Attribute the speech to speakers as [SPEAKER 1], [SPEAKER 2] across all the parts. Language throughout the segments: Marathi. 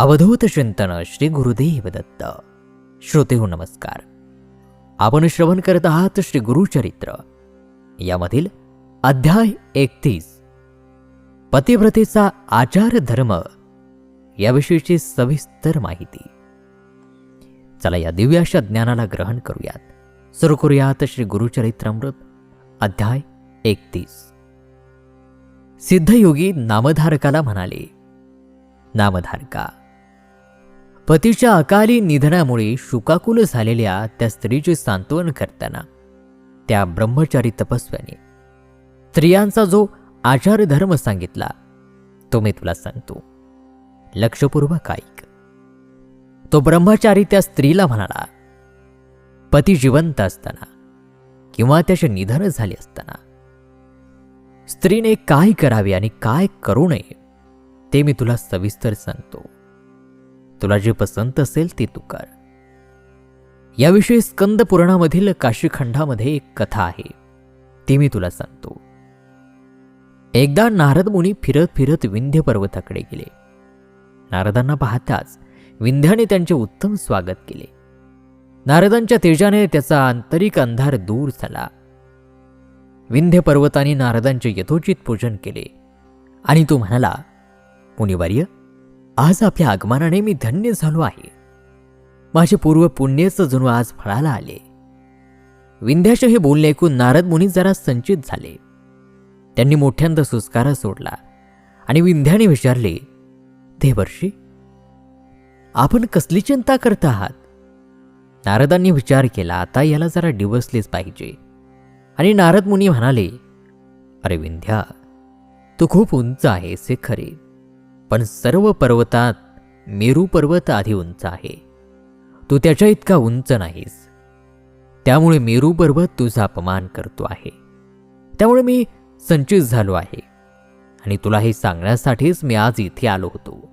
[SPEAKER 1] अवधूत चिंतन श्री गुरुदेव दत्त. श्रोतेहो नमस्कार. आपण श्रवण करत आहात श्री गुरुचरित्र यामधील अध्याय एकतीस. पतिव्रतेचा आचार धर्म याविषयीची सविस्तर माहिती. चला या दिव्याशा ज्ञानाला ग्रहण करूयात. सुरू करूयात श्री गुरुचरित्रामृत अध्याय एकतीस. सिद्धयोगी नामधारकाला म्हणाले नामधारका पतीच्या अकाली निधनामुळे शुकाकुल झालेल्या त्या स्त्रीचे सांत्वन करताना त्या ब्रह्मचारी तपस्व्याने स्त्रियांचा जो आचार धर्म सांगितला तो मी तुला सांगतो. लक्षपूर्वक ऐक. तो ब्रह्मचारी त्या स्त्रीला म्हणाला पती जिवंत असताना किंवा त्याचे निधन झाले असताना स्त्रीने काय करावे आणि काय करू नये ते मी तुला सविस्तर सांगतो. तुला जे पसंत असेल ते तू कर. याविषयी स्कंद पुराणामधील काशीखंडामध्ये एक कथा आहे. ती मी तुला सांगतो. एकदा नारद मुनी फिरत फिरत विंध्य पर्वताकडे गेले. नारदांना पाहताच विंध्याने त्यांचे उत्तम स्वागत केले. नारदांच्या तेजाने त्याचा आंतरिक अंधार दूर झाला. विंध्य पर्वताने नारदांचे यथोचित पूजन केले आणि तो म्हणाला मुनिवार्य आज आपल्या आगमनाने मी धन्य झालो आहे. माझे पूर्व पुण्यच जणू आज फळाला आले. विंध्याचे हे बोलणे ऐकून नारद मुनी जरा संचित झाले. त्यांनी मोठ्यांदा सुस्कारा सोडला आणि विंध्याने विचारले देवर्षी आपण कसली चिंता करत आहात? नारदांनी विचार केला आता याला जरा डिवसलेच पाहिजे. आणि नारद मुनी म्हणाले अरे विंध्या तू खूप उंच आहेस हे खरे. पण सर्व पर्वतात मेरू पर्वत आधी उंच आहे. तू त्याच्या इतका उंच नाहीस. त्यामुळे मेरू पर्वत तुझा अपमान करतो आहे. त्यामुळे मी संचित झालो आहे. आणि तुला हे सांगण्यासाठीच मी आज इथे आलो होतो.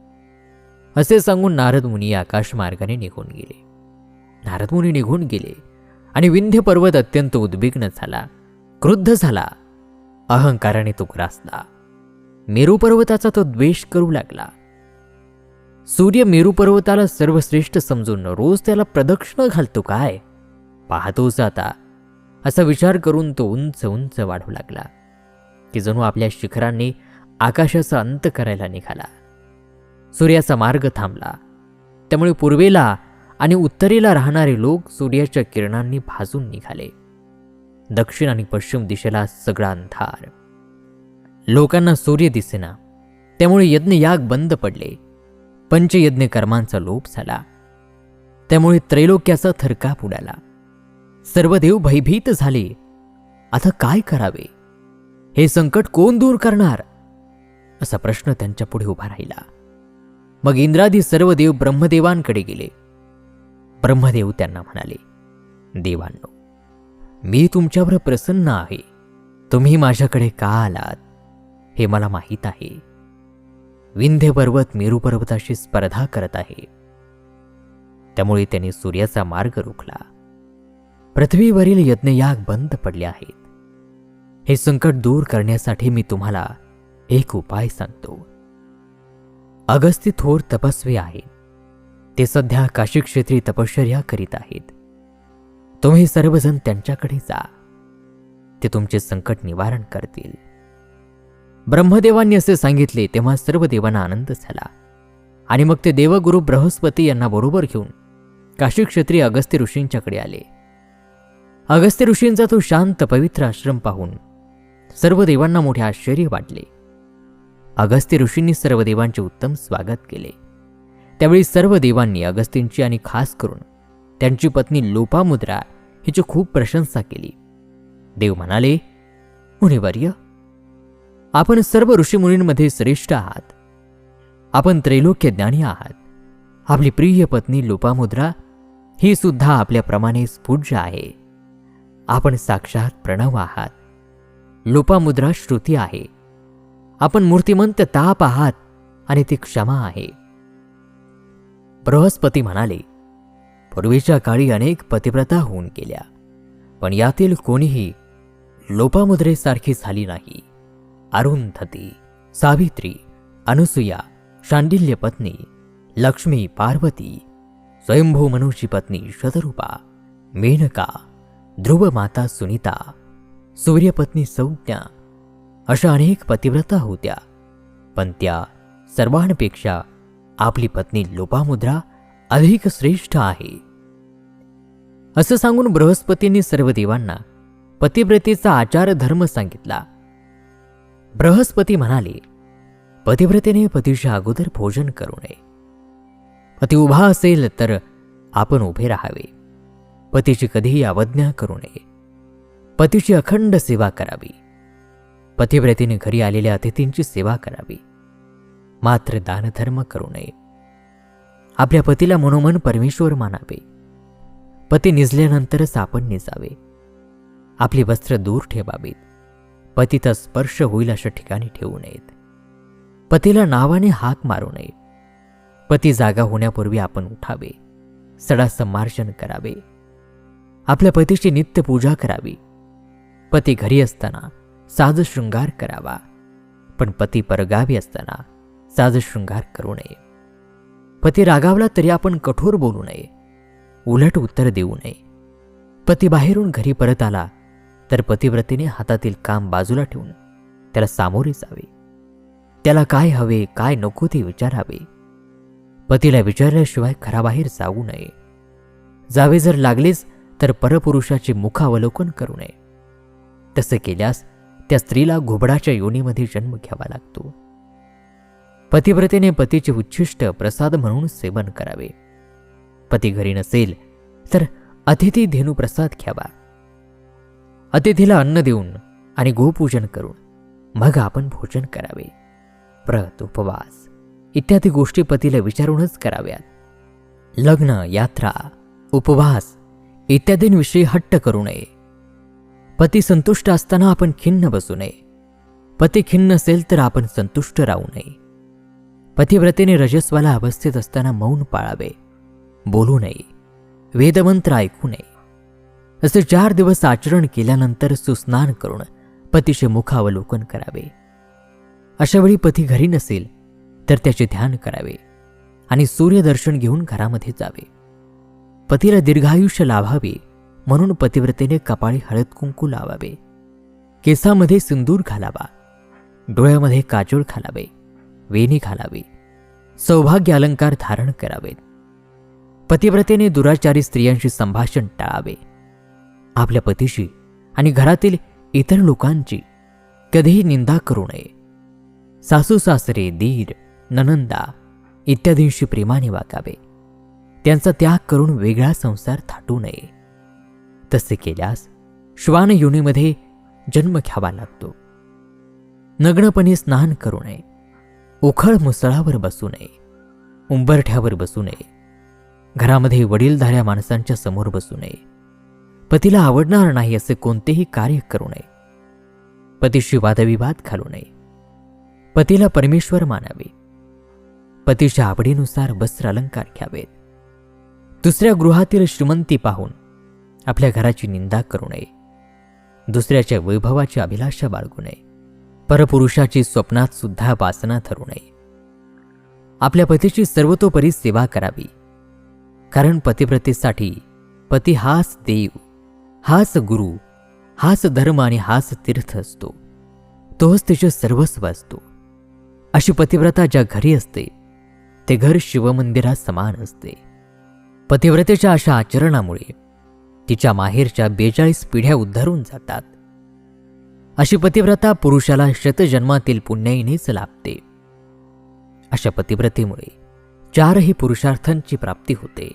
[SPEAKER 1] असे सांगून नारद मुनी आकाश मार्गाने निघून गेले. नारद मुनी निघून गेले. आणि विंध्य पर्वत अत्यंत उद्विग्न झाला. क्रुद्ध झाला. अहंकाराने तो ग्रासला. मेरू पर्वताचा तो द्वेष करू लागला. सूर्य मेरू पर्वताला सर्वश्रेष्ठ समजून रोज त्याला प्रदक्षिण घालतो काय? पाहतोच आता. असा विचार करून तो उंच उंच वाढू लागला. की जणू आपल्या शिखरांनी आकाशाचा अंत करायला निघाला. सूर्याचा मार्ग थांबला. त्यामुळे पूर्वेला आणि उत्तरेला राहणारे लोक सूर्याच्या किरणांनी भाजून निघाले. दक्षिण आणि पश्चिम दिशेला सगळा अंधार. लोकांना सूर्य दिसेना. त्यामुळे यज्ञयाग बंद पडले. पंचयज्ञ कर्मांचा लोप झाला. त्यामुळे त्रैलोक्याचा थरकाप उडाला. सर्व देव भयभीत झाले. आता काय करावे? हे संकट कोण दूर करणार? असा प्रश्न त्यांच्या पुढे उभा राहिला. मग इंद्रादी सर्व देव ब्रह्मदेवांकडे गेले. ब्रह्मदेव त्यांना म्हणाले देवांनो मी तुमच्यावर प्रसन्न आहे. तुम्ही माझ्याकडे का आलात? हे मला माहीत आहे. विंध्य पर्वत मेरू पर्वताशी स्पर्धा करत आहे. त्यामुळे त्यांनी सूर्याचा मार्ग रोखला. पृथ्वीवरील यज्ञयाग बंद पडले आहेत. हे संकट दूर करण्यासाठी मी तुम्हाला एक उपाय सांगतो. अगस्ती थोर तपस्वी आहेत. ते सध्या काशी क्षेत्री तपश्चर्या करीत आहेत. तुम्ही सर्वजण त्यांच्याकडे जा. ते तुमचे संकट निवारण करतील. ब्रह्मदेवांनी असे सांगितले तेव्हा सर्व देवांना आनंद झाला. आणि मग ते देवगुरु बृहस्पती यांना बरोबर घेऊन काशीक्षेत्री अगस्त्य ऋषींच्याकडे आले. अगस्त्य ऋषींचा तो शांत पवित्र आश्रम पाहून सर्व देवांना मोठे आश्चर्य वाटले. अगस्त्य ऋषींनी सर्व देवांचे उत्तम स्वागत केले. त्यावेळी सर्व देवांनी अगस्तींची आणि खास करून त्यांची पत्नी लोपामुद्रा हिची खूप प्रशंसा केली. देव म्हणाले मुनिवर्य आपण सर्व ऋषीमुनींमध्ये श्रेष्ठ आहात. आपण त्रैलोक्य ज्ञानी आहात. आपली प्रिय पत्नी लोपामुद्रा ही सुद्धा आपल्याप्रमाणे स्फुज्य आहे. आपण साक्षात प्रणव आहात. लोपामुद्रा श्रुती आहे. आपण मूर्तिमंत ताप आहात आणि ती क्षमा आहे. बृहस्पती म्हणाले पूर्वीच्या काळी अनेक पतिव्रता होऊन गेल्या पण यातील कोणीही लोपामुद्रेसारखी झाली नाही. अरुंधती सावित्री अनुसुया शांडिल्य पत्नी लक्ष्मी पार्वती स्वयंभू मनुषी पत्नी शतरूपा मेनका ध्रुव माता सुनीता सूर्यपत्नी संज्ञा अशा अनेक पतिव्रता होत्या. पण त्या सर्वांपेक्षा आपली पत्नी लोपामुद्रा अधिक श्रेष्ठ आहे. असं सांगून बृहस्पतींनी सर्व देवांना पतिव्रतेचा आचार धर्म सांगितला. बृहस्पती म्हणाले पतिव्रतेने पतीच्या अगोदर भोजन करू नये. पती उभा असेल तर आपण उभे राहावे. पतीची कधीही अवज्ञा करू नये. पतीची अखंड सेवा करावी. पतिव्रतीने घरी आलेल्या अतिथींची सेवा करावी. मात्र दानधर्म करू नये. आपल्या पतीला मनोमन परमेश्वर मानावे. पती निजल्यानंतरच आपण निजावे. आपली वस्त्र दूर ठेवावीत. पतीचा स्पर्श होईल अशा ठिकाणी ठेवू नयेत. पतीला नावाने हाक मारू नये. पती जागा होण्यापूर्वी आपण उठावे. सडा संमार्जन करावे. आपल्या पतीची नित्य पूजा करावी. पती घरी असताना साज शृंगार करावा. पण पती परगावी असताना साज शृंगार करू नये. पती रागावला तरी आपण कठोर बोलू नये. उलट उत्तर देऊ नये. पती बाहेरून घरी परत आला तर पतिव्रतेने हातातील काम बाजूला ठेवून त्याला सामोरे जावे. त्याला काय हवे काय नको ते विचारावे. पतीला विचारल्याशिवाय घराबाहेर जाऊ नये. जावे जर लागलेच तर परपुरुषाचे मुखावलोकन करू नये. तसे केल्यास त्या स्त्रीला घुबडाच्या योनीमध्ये जन्म घ्यावा लागतो. पतिव्रतेने पतीचे उच्छिष्ट प्रसाद म्हणून सेवन करावे. पती घरी नसेल तर अतिथी धेनू प्रसाद घ्यावा. अतिथीला अन्न देऊन आणि गोपूजन करून मग आपण भोजन करावे. व्रत उपवास इत्यादी गोष्टी पतीला विचारूनच कराव्यात. लग्न यात्रा उपवास इत्यादींविषयी हट्ट करू नये. पती संतुष्ट असताना आपण खिन्न बसू नये. पती खिन्न असेल तर आपण संतुष्ट राहू नये. पतिव्रतेने रजस्वाला अवस्थेत असताना मौन पाळावे. बोलू नये. वेदमंत्र ऐकू नये. असे चार दिवस आचरण केल्यानंतर सुस्नान करून पतीचे मुखावलोकन करावे. अशा वेळी पती घरी नसेल तर त्याचे ध्यान करावे आणि सूर्यदर्शन घेऊन घरामध्ये जावे. पतीला दीर्घायुष्य लाभावे म्हणून पतिव्रतेने कपाळी हळद कुंकू लावावे. केसामध्ये सिंदूर घालावा. डोळ्यामध्ये काजोळ घालावे. वेणी घालावी. सौभाग्य अलंकार धारण करावेत. पतिव्रतेने दुराचारी स्त्रियांशी संभाषण टाळावे. आपल्या पतीशी आणि घरातील इतर लोकांची कधीही निंदा करू नये. सासू सासरे दीर ननंदा इत्यादींशी प्रेमाने वागावे. त्यांचा त्याग करून वेगळा संसार थाटू नये. तसे केल्यास श्वान योनीमध्ये जन्म घ्यावा लागतो. नग्नपणे स्नान करू नये. उखळ मुसळावर बसू नये. उंबरठ्यावर बसू नये. घरामध्ये वडीलधाऱ्या माणसांच्या समोर बसू नये. पतीला आवडणार नाही असे कोणतेही कार्य करू नये. पतीशी वादविवाद घालू नये. पतीला परमेश्वर मानावे. पतीच्या आवडीनुसार वस्त्र अलंकार घ्यावेत. दुसऱ्या गृहातील श्रीमंती पाहून आपल्या घराची निंदा करू नये. दुसऱ्याच्या वैभवाची अभिलाषा बाळगू नये. परपुरुषाची स्वप्नात सुद्धा वासना धरू नये. आपल्या पतीची सर्वतोपरी सेवा करावी. कारण पतिप्रतीसाठी पती हाच देव. हाच गुरु हाच धर्म आणि हाच तीर्थ असतो. तोच तिचे सर्वस्व असतो. अशी पतिव्रता ज्या घरी असते ते घर शिवमंदिरात समान असते. पतिव्रतेच्या अशा आचरणामुळे तिच्या माहेरच्या बेचाळीस पिढ्या उद्धारून जातात. अशी पतिव्रता पुरुषाला शतजन्मातील पुण्याईनेच लाभते. अशा पतिव्रतेमुळे चारही पुरुषार्थांची प्राप्ती होते.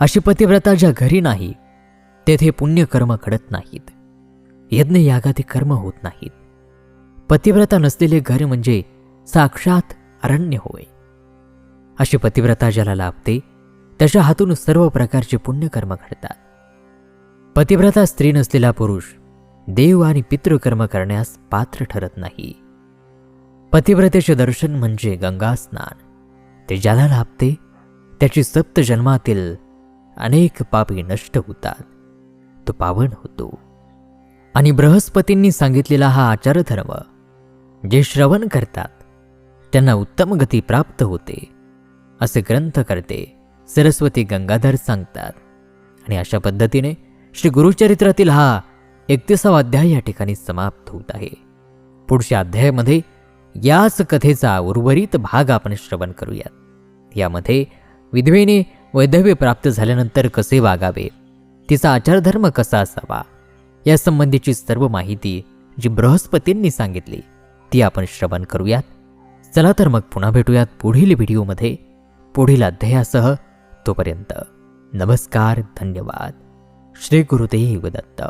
[SPEAKER 1] अशी पतिव्रता ज्या घरी नाही तेथे पुण्यकर्म घडत नाहीत. यज्ञ यागादी कर्म होत नाहीत. पतिव्रता नसलेले घर म्हणजे साक्षात अरण्य होय. अशी पतिव्रता ज्याला लाभते त्याच्या हातून सर्व प्रकारचे पुण्यकर्म घडतात. पतिव्रता स्त्री नसलेला पुरुष देव आणि पितृकर्म करण्यास पात्र ठरत नाही. पतिव्रतेचे दर्शन म्हणजे गंगा स्नान ते ज्याला लाभते त्याची सप्त जन्मातील अनेक पापी नष्ट होतात. तो पावन होतो. आणि बृहस्पतींनी सांगितलेला हा आचारधर्म जे श्रवण करतात त्यांना उत्तम गती प्राप्त होते असे ग्रंथ करते सरस्वती गंगाधर सांगतात. आणि अशा पद्धतीने श्री गुरुचरित्रातील हा एकतीसावा अध्याय या ठिकाणी समाप्त होत आहे. पुढच्या अध्यायामध्ये याच कथेचा उर्वरित भाग आपण श्रवण करूयात. यामध्ये विधवेने वैधव्य प्राप्त झाल्यानंतर कसे वागावे तिचा आचारधर्म कसा असावा यासंबंधीची सर्व माहिती जी बृहस्पतींनी सांगितली ती आपण श्रवण करूयात. चला तर मग पुन्हा भेटूयात पुढील व्हिडिओमध्ये. पुढील अध्यायासह तोपर्यंत नमस्कार धन्यवाद. श्री गुरुदेव दत्त.